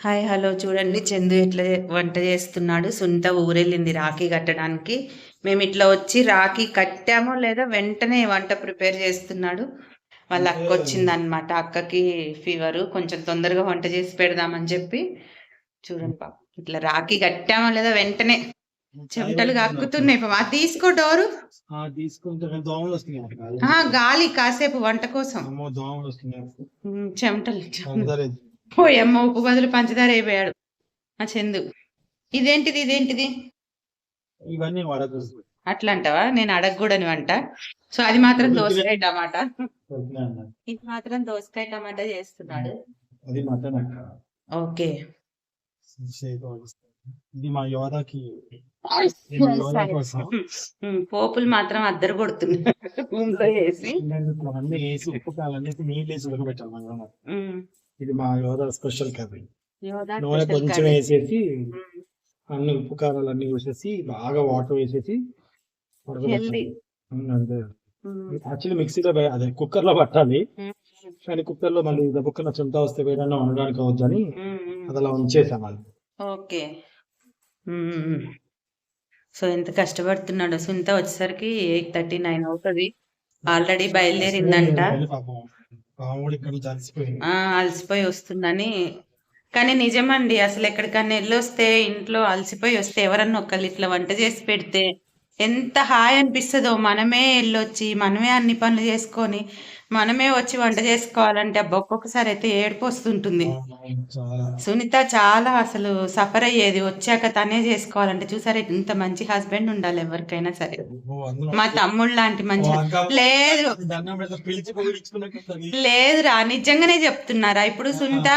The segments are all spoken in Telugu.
Hi hello. చూడండి చందు ఎట్లా వంట చేస్తున్నాడు. సునీత ఊరెళ్ళింది రాఖీ కట్టడానికి. మేము ఇట్లా వచ్చి రాఖీ కట్టామో లేదా వెంటనే వంట ప్రిపేర్ చేస్తున్నాడు. వాళ్ళ అక్క వచ్చింది అనమాట అక్కకి ఫీవర్. కొంచెం తొందరగా వంట చేసి పెడదామని చెప్పి. చూడండి పాప ఇట్లా రాఖీ కట్టామో లేదా వెంటనే చెమటలు కక్కుతున్నాయి పాపం. తీసుకో డోరు. గాలి కాసేపు వంట కోసం. చెమటలు పోయమ్మ ఉప్పు బదులు పంచదార అయిపోయాడు ఆ చందు. ఇదేంటిది ఇదేంటిది? ఇవన్నీ అట్లా అంటావా నేను అడగకూడని వంట. సో అది మాత్రం దోసకాయ టమాటా. ఇది మాత్రం దోసకాయ టమాటా చేస్తున్నాడు. అది అక్క. ఓకే. ఇది మా యోధాకి. పోపులు మాత్రం అద్దరు కొడుతున్నాడు రూమ్లో వేసి అన్ని వేసి ఉప్పు కాలన్నీ నీళ్ళు వేసి ఉడకబెట్టాలి ఇది మా యోధా స్పెషల్ కర్రీ. నూనె కొంచెం. వేసేసి అన్ని ఉప్పు కారాలు అన్ని వేసేసి బాగా వాటర్ వేసేసి. అంతే. యాక్చువల్లీ మిక్సీలో అదే కుక్కర్లో పట్టాలి కానీ కుక్కర్లో మళ్ళీ కుక్కర్ చుంటా వస్తే వేడన్నా ఉండడానికి ఉమ్, ఉమ్. అది అలా ఉంచేసాం వాళ్ళు ఓకే. సో ఎంత కష్టపడుతున్నాడు. సునీత వచ్చేసరికి ఎయిట్ థర్టీ నైన్ అవుతుంది. ఆల్రెడీ బయలుదేరిందంట. ఆ, అలసిపోయి వస్తుందని. కానీ నిజమండి అసలు ఎక్కడికన్నా వెళ్ళొస్తే ఇంట్లో అలసిపోయి వస్తే ఎవరన్నా ఒకళ్ళు ఇట్లా వంట చేసి పెడితే ఎంత హాయ్ అనిపిస్తుందో. మనమే వెళ్ళొచ్చి మనమే అన్ని పనులు చేసుకొని మనమే వచ్చి వంట చేసుకోవాలంటే అబ్బా ఒక్కొక్కసారి అయితే ఏడుపు వస్తుంటుంది. సునీత చాలా అసలు సఫర్ అయ్యేది వచ్చాక తనే చేసుకోవాలంటే చూసారా ఇంత మంచి హస్బెండ్ ఉండాలి ఎవరికైనా సరే. మా తమ్ముడు లాంటి మంచి లేదు. లేదురా నిజంగానే చెప్తున్నారా? ఇప్పుడు సునీత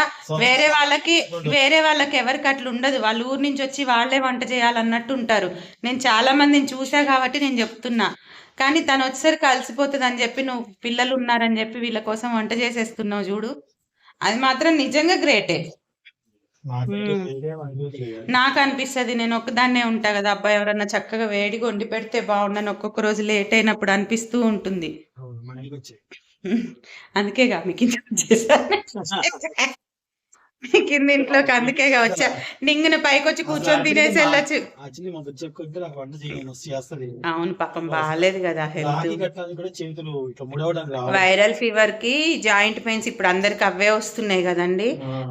వేరే వాళ్ళకి వేరే వాళ్ళకి ఎవరికి అట్లా ఉండదు. వాళ్ళ ఊరు నుంచి వచ్చి వాళ్ళే వంట చేయాలన్నట్టు ఉంటారు నేను చాలా మందిని చూసా కాబట్టి నేను చెప్తున్నా. కానీ తను వచ్చేసరికి అలసిపోతుంది అని చెప్పి నువ్వు పిల్లలు ఉన్నారని చెప్పి వీళ్ళ కోసం వంట చేసేస్తున్నావు చూడు. అది మాత్రం నిజంగా గ్రేటే. నాకు అనిపిస్తుంది నేను ఒక్కదాన్నే ఉంటా కదా అబ్బాయి ఎవరన్నా చక్కగా వేడిగా వండి పెడితే బాగుండని ఒక్కొక్క రోజు లేట్ అయినప్పుడు అనిపిస్తూ ఉంటుంది. అందుకేగా మీకు చేశాను. కింద ఇంట్లోకి అందుకేగా వచ్చా. నింగిన పైకి వచ్చి కూర్చొని తినేసి వెళ్ళొచ్చు. అవును పాపం బాగాలేదు కదా హెల్త్. వైరల్ ఫీవర్కి జాయింట్ పెయిన్స్ ఇప్పుడు అందరికి అవే వస్తున్నాయి కదండి.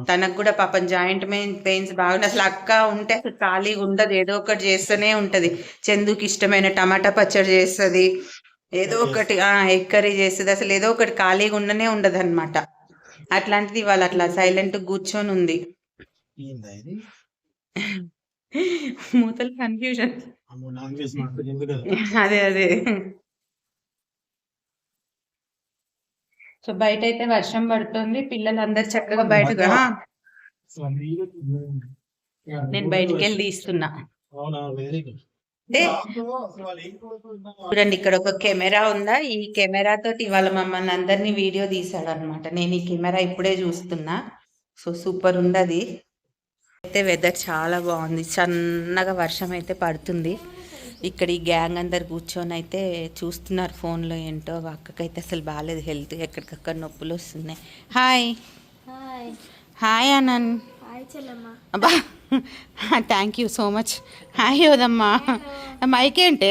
తనకు కూడా పాపం జాయింట్ పెయిన్స్ బాగుంది అసలు అక్క ఉంటే అసలు ఖాళీగా ఉండదు. ఏదో ఒకటి చేస్తూనే ఉంటది. చందుకి ఇష్టమైన టమాటా పచ్చడి చేస్తుంది. ఏదో ఒకటి ఆ ఎగ్ కర్రీ చేస్తుంది. అసలు ఏదో ఒకటి ఖాళీగా ఉండనే ఉండదు అనమాట అట్లాంటిది ఇవాళ అట్లా సైలెంట్ కూర్చొని ఉంది. ఏందా ఇది మూతలు కన్ఫ్యూజన్ అదే అదే. సో బయట అయితే వర్షం పడుతుంది పిల్లలందరూ చక్కగా బయటకు ఆ, నేను బయటికి వెళ్ళి తీస్తున్నా. అవునా? వెరీ గుడ్ అంటే చూడండి ఇక్కడ ఒక కెమెరా ఉందా? ఈ కెమెరా తోటి ఇవాళ మమ్మల్ని అందరినీ వీడియో తీసాడు అనమాట నేను ఈ కెమెరా ఇప్పుడే చూస్తున్నా. సో సూపర్ ఉంది అది అయితే వెదర్ చాలా బాగుంది. సన్నగా వర్షం అయితే పడుతుంది. ఇక్కడ ఈ గ్యాంగ్ అందరు కూర్చొని అయితే చూస్తున్నారు ఫోన్లో ఏంటో. అక్కకైతే అసలు బాగాలేదు హెల్త్. ఎక్కడికక్కడ నొప్పులు వస్తున్నాయి. హాయ్. హాయ్. హాయ్ అనంత్ అబ్బా thank you so much hi యోదమ్మా mike ఏంటే?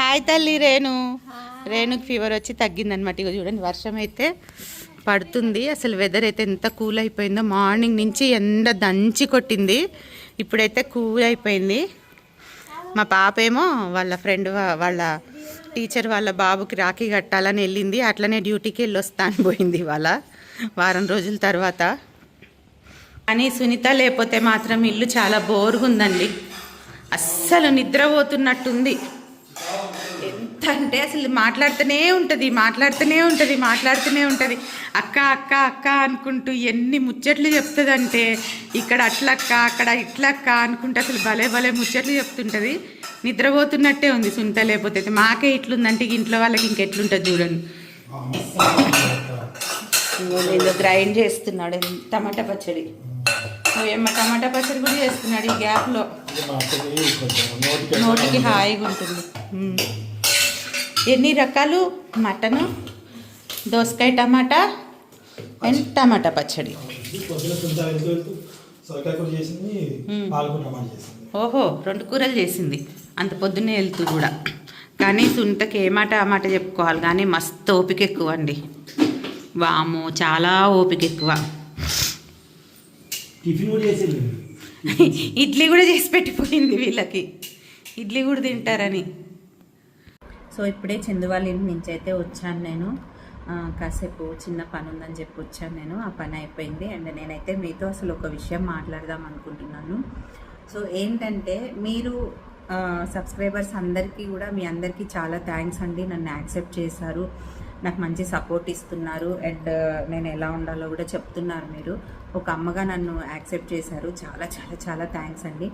హాయ్ తల్లి రేణు. రేణుకి ఫీవర్ వచ్చి తగ్గిందనమాట ఇక చూడండి వర్షం అయితే పడుతుంది. అసలు వెదర్ అయితే ఎంత కూల్ అయిపోయిందో. మార్నింగ్ నుంచి ఎండ దంచి కొట్టింది. ఇప్పుడైతే కూల్ అయిపోయింది. మా పాప ఏమో వాళ్ళ ఫ్రెండ్ వాళ్ళ టీచర్ వాళ్ళ బాబుకి రాఖీ కట్టాలని వెళ్ళింది. అట్లనే డ్యూటీకి వెళ్ళి వస్తా అని పోయింది ఇవాళ. వారం రోజుల తర్వాత. కానీ సునీత లేకపోతే మాత్రం ఇల్లు చాలా బోర్గా ఉందండి అస్సలు నిద్రపోతున్నట్టుంది. ఎంత అంటే అసలు మాట్లాడుతూనే ఉంటుంది మాట్లాడుతూనే ఉంటుంది మాట్లాడుతూనే ఉంటుంది. అక్క అక్క అక్క అనుకుంటూ ఎన్ని ముచ్చట్లు చెప్తుందంటే ఇక్కడ అట్లక్క అక్కడ ఇట్లక్క అనుకుంటూ అసలు భలే భలే ముచ్చట్లు చెప్తుంటుంది. నిద్రపోతున్నట్టే ఉంది సునీత లేకపోతే మాకే ఇట్లుందంటే ఇంట్లో వాళ్ళకి ఇంకెట్లుంటుంది చూడండి. నేను గ్రైండ్ చేస్తున్నాడు టమాటా పచ్చడి. ఏమో టమాటా పచ్చడి కూడా చేస్తున్నాడు ఈ గ్యాప్లో నోటికి హాయిగా ఉంటుంది. ఎన్ని రకాలు? మటను దోసకాయ టమాటా అండ్ టమాటా పచ్చడి. ఓహో రెండు కూరలు చేసింది. అంత పొద్దున్నే వెళ్తూ కూడా. కానీ సునీతకి ఏ మాట ఆ మాట చెప్పుకోవాలి. కానీ మస్తు ఓపిక ఎక్కువ అండి. వాము చాలా ఓపిక ఎక్కువ. ఇడ్లీ కూడా చేసి పెట్టిపోయింది వీళ్ళకి. ఇడ్లీ కూడా తింటారని. సో ఇప్పుడే చందు వాళ్ళ ఇంటి నుంచి అయితే వచ్చాను నేను. ఆ, కాసేపు చిన్న పని ఉందని చెప్పి వచ్చాను నేను. ఆ పని అయిపోయింది. అండ్ నేనైతే మీతో అసలు ఒక విషయం మాట్లాడదాం అనుకుంటున్నాను. సో ఏంటంటే మీరు సబ్స్క్రైబర్స్ అందరికీ కూడా మీ అందరికీ చాలా థ్యాంక్స్ అండి. నన్ను యాక్సెప్ట్ చేశారు. నాకు మంచి సపోర్ట్ ఇస్తున్నారు. అండ్ uh, నేను ఎలా ఉండాలో కూడా చెప్తున్నారు మీరు. ఒక అమ్మగా నన్ను యాక్సెప్ట్ చేశారు. చాలా చాలా చాలా థ్యాంక్స్ అండి.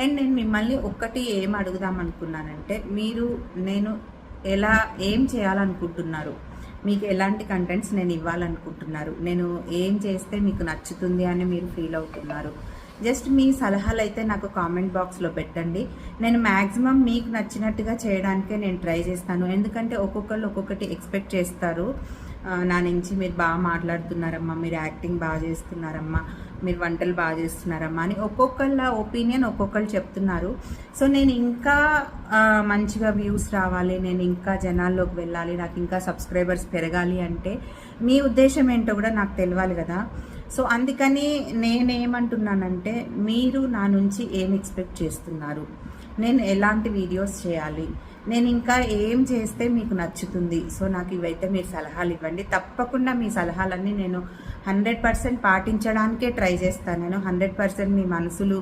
అండ్ నేను మిమ్మల్ని ఒక్కటి ఏం అడుగుదాం అనుకున్నానంటే మీరు నేను ఎలా ఏం చేయాలనుకుంటున్నారు? మీకు ఎలాంటి కంటెంట్స్ నేను ఇవ్వాలనుకుంటున్నారు? నేను ఏం చేస్తే మీకు నచ్చుతుంది అని మీరు ఫీల్ అవుతున్నారు? జస్ట్ మీ సలహాలు అయితే నాకు కామెంట్ బాక్స్లో పెట్టండి. నేను మ్యాక్సిమం మీకు నచ్చినట్టుగా చేయడానికే నేను ట్రై చేస్తాను. ఎందుకంటే ఒక్కొక్కళ్ళు ఒక్కొక్కటి ఎక్స్పెక్ట్ చేస్తారు. నా నుంచి మీరు బాగా మాట్లాడుతున్నారమ్మా మీరు యాక్టింగ్ బాగా చేస్తున్నారమ్మా మీరు వంటలు బాగా చేస్తున్నారమ్మా అని ఒక్కొక్కళ్ళ ఒపీనియన్ ఒక్కొక్కళ్ళు చెప్తున్నారు. సో నేను ఇంకా మంచిగా వ్యూస్ రావాలి నేను ఇంకా జనాల్లోకి వెళ్ళాలి నాకు ఇంకా సబ్స్క్రైబర్స్ పెరగాలి అంటే మీ ఉద్దేశం ఏంటో కూడా నాకు తెలియాలి కదా. సో అందుకని నేనేమంటున్నానంటే మీరు నా నుంచి ఏం ఎక్స్పెక్ట్ చేస్తున్నారు? నేను ఎలాంటి వీడియోస్ చేయాలి? నేను ఇంకా ఏం చేస్తే మీకు నచ్చుతుంది? సో నాకు ఇవైతే మీరు సలహాలు ఇవ్వండి. తప్పకుండా మీ సలహాలన్నీ నేను హండ్రెడ్ పర్సెంట్ పాటించడానికే ట్రై చేస్తాను. నేను హండ్రెడ్ పర్సెంట్ మీ మనసులు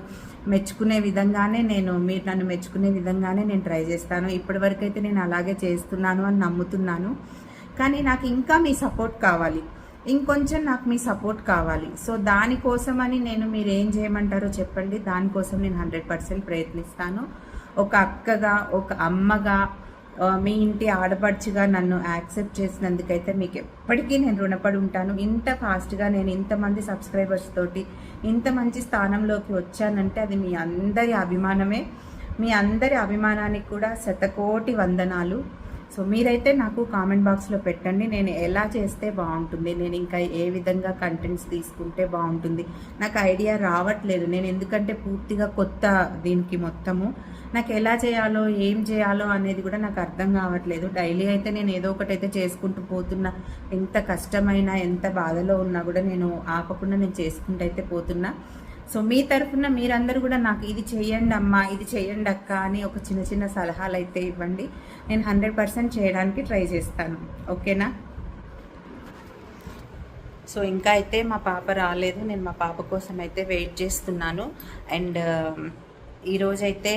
మెచ్చుకునే విధంగానే నేను మీరు నన్ను మెచ్చుకునే విధంగానే నేను ట్రై చేస్తాను. ఇప్పటివరకు అయితే నేను అలాగే చేస్తున్నాను అని నమ్ముతున్నాను. కానీ నాకు ఇంకా మీ సపోర్ట్ కావాలి. ఇంకొంచెం నాకు మీ సపోర్ట్ కావాలి. సో దానికోసమని నేను మీరు ఏం చేయమంటారో చెప్పండి. దానికోసం నేను హండ్రెడ్ పర్సెంట్ ప్రయత్నిస్తాను. ఒక అక్కగా ఒక అమ్మగా మీ ఇంటి ఆడపడుచుగా నన్ను యాక్సెప్ట్ చేసినందుకైతే మీకు ఎప్పటికీ నేను రుణపడి ఉంటాను. ఇంత ఫాస్ట్గా నేను ఇంతమంది సబ్స్క్రైబర్స్ తోటి ఇంత మంచి స్థానంలోకి వచ్చానంటే అది మీ అందరి అభిమానమే. మీ అందరి అభిమానానికి కూడా శతకోటి వందనాలు. సో మీరైతే నాకు కామెంట్ బాక్స్లో పెట్టండి. నేను ఎలా చేస్తే బాగుంటుంది? నేను ఇంకా ఏ విధంగా కంటెంట్స్ తీసుకుంటే బాగుంటుంది? నాకు ఐడియా రావట్లేదు. నేను ఎందుకంటే పూర్తిగా కొత్త దీనికి మొత్తము. నాకు ఎలా చేయాలో ఏం చేయాలో అనేది కూడా నాకు అర్థం కావట్లేదు. డైలీ అయితే నేను ఏదో ఒకటి అయితే చేసుకుంటూ పోతున్నా. ఎంత కష్టమైనా ఎంత బాధలో ఉన్నా కూడా నేను ఆపకుండా నేను చేసుకుంటూ అయితే పోతున్నా. సో మీ తరఫున మీరందరూ కూడా నాకు ఇది చేయండి అమ్మా ఇది చేయండి అక్క అని ఒక చిన్న చిన్న సలహాలు అయితే ఇవ్వండి. నేను హండ్రెడ్ పర్సెంట్ చేయడానికి ట్రై చేస్తాను. ఓకేనా? సో ఇంకా అయితే మా పాప రాలేదు. నేను మా పాప కోసం అయితే వెయిట్ చేస్తున్నాను. అండ్ ఈరోజైతే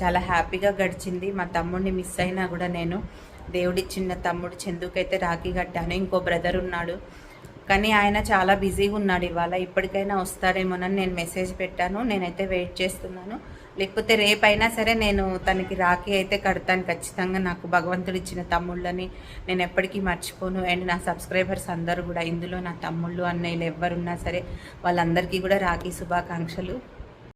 చాలా హ్యాపీగా గడిచింది. మా తమ్ముడిని మిస్ అయినా కూడా నేను దేవుడి చిన్న తమ్ముడు చందుకైతే రాఖీ కట్టాను. ఇంకో బ్రదర్ ఉన్నాడు. కానీ ఆయన చాలా బిజీగా ఉన్నాడు ఇవాళ. ఇప్పటికైనా వస్తాడేమోనని నేను మెసేజ్ పెట్టాను. నేనైతే వెయిట్ చేస్తున్నాను. లేకపోతే రేపైనా సరే నేను తనకి రాఖీ అయితే కడతాను. ఖచ్చితంగా నాకు భగవంతుడు ఇచ్చిన తమ్ముళ్ళని నేను ఎప్పటికీ మర్చిపోను. అండ్ నా సబ్స్క్రైబర్స్ అందరూ కూడా ఇందులో నా తమ్ముళ్ళు అన్నయ్యలు ఎవరున్నా సరే వాళ్ళందరికీ కూడా రాఖీ శుభాకాంక్షలు.